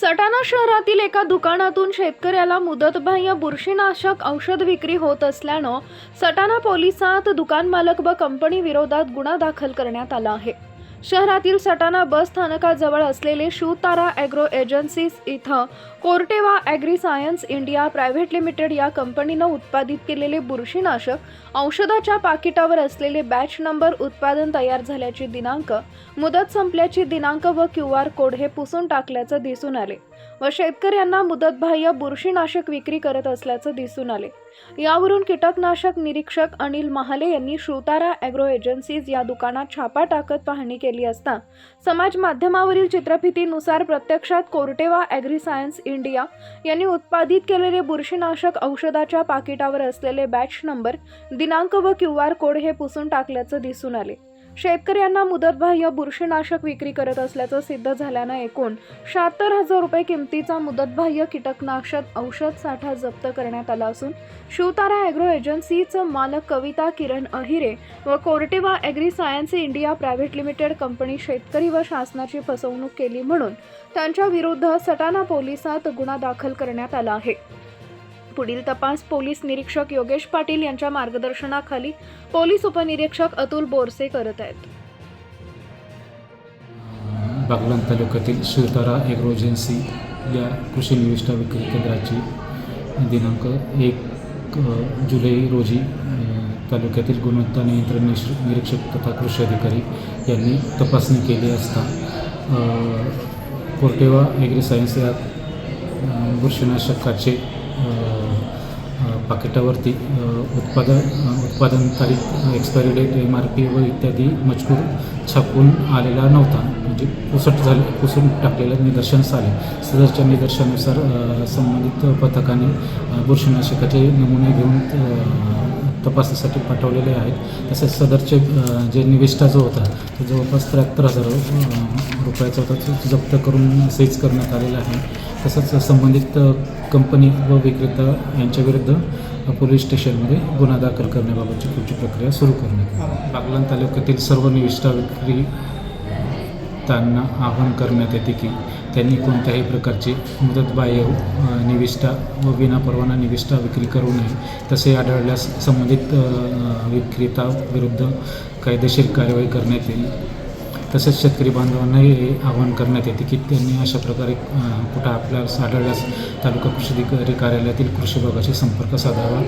सटाणा शहरातील एका दुकानातून शेतकऱ्याला मुदतबाह्य बुरशीनाशक औषध विक्री होत असल्यानं सटाणा पोलिसात दुकान मालक व कंपनी विरोधात गुन्हा दाखल करण्यात आला आहे. शहरातील सटाणा बस स्थानकाजवळ असलेले शिवतारा ॲग्रो एजन्सीज इथं Corteva agri science India private limited या कंपनीनं उत्पादित केलेले बुरशीनाशक औषधाच्या पाकिटावर असलेले बॅच नंबर उत्पादन तयार झाल्याची दिनांक मुदत संपल्याची दिनांक व क्यू आर कोड हे पुसून टाकल्याचं दिसून आले. व शेतकऱ्यांना मुदतबाह्य बुरशीनाशक विक्री करत असल्याचं दिसून आले. यावरून कीटकनाशक निरीक्षक अनिल महाले यांनी श्रोतारा ॲग्रो एजन्सीज या दुकानात छापा टाकत पाहणी केली असता समाज माध्यमावरील चित्रफितीनुसार प्रत्यक्षात कोर्टेवा ॲग्री सायन्स इंडिया यांनी उत्पादित केलेले बुरशीनाशक औषधाच्या पाकिटावर असलेले बॅच नंबर दिनांक व क्यू आर कोड हे पुसून टाकल्याचं दिसून आले. शेतकऱ्यांना मुदतबाह्य बुरशीनाशक विक्री करत असल्याचं सिद्ध झाल्यानं एकूण शहात्तर हजार रुपये किमतीचा मुदतबाह्य कीटकनाशक औषध साठा जप्त करण्यात आला असून शिवतारा ॲग्रो एजन्सीचं मालक कविता किरण अहिरे व Corteva agri science India private limited company शेतकरी व शासनाची फसवणूक केली म्हणून त्यांच्या विरुद्ध सटाणा पोलिसात गुन्हा दाखल करण्यात आला आहे. पुढील तपास पोलीस निरीक्षक योगेश पाटील यांच्या मार्गदर्शनाखाली पोलीस उपनिरीक्षक अतुल बोरसे करत आहेत. बागलाण तालुक्यातील शिवतारा ॲग्रो एजन्सी या कृषी निविष्ठा विक्री केंद्राची दिनांक एक जुलै रोजी तालुक्यातील गुणवत्ता नियंत्रण निश- निरीक्षक तथा कृषी अधिकारी यांनी तपासणी केली असता कोर्टेवा ॲग्री सायन्स या बुरशीनाशकाचे पाकिटावरती उत्पादन उत्पादन तारीख expiry date M R P व इत्यादी मजकूर छापून आलेला नव्हता. म्हणजे पुसट झाले पुसून टाकलेलं निदर्शनास आले सदरच्या निदर्शनानुसार संबंधित पथकाने बुरशीनाशकाचे नमुने घेऊन तपासासाठी पाठवलेले आहेत. तसेच सदरचे जे निविष्ठा जो होता तो जवळपास त्र्याहत्तर हजार रुपयाचा होता. तो जप्त करून सीज करण्यात आलेला आहे. तसंच संबंधित कंपनी व विक्रेता यांच्याविरुद्ध पोलीस स्टेशनमध्ये गुन्हा दाखल करण्याबाबतची पुढची प्रक्रिया सुरू करण्यात आली बागलाण तालुक्यातील सर्व निविष्ठा विक्री त्यांना आवाहन करण्यात येते की त्यांनी कोणत्याही प्रकारची मुदतबाह्य निविष्ठा व विनापरवाना निविष्ठा विक्री करू नये तसे आढळल्यास संबंधित विक्रेता विरुद्ध कायदेशीर कार्यवाही करण्यात येईल. तसेच शेतकरी बांधवांनाही हे आवाहन करण्यात येते की त्यांनी अशा प्रकारे कुठं आपल्याला आढळल्यास तालुका कृषी अधिकारी कार्यालयातील कृषी विभागाशी संपर्क साधावा.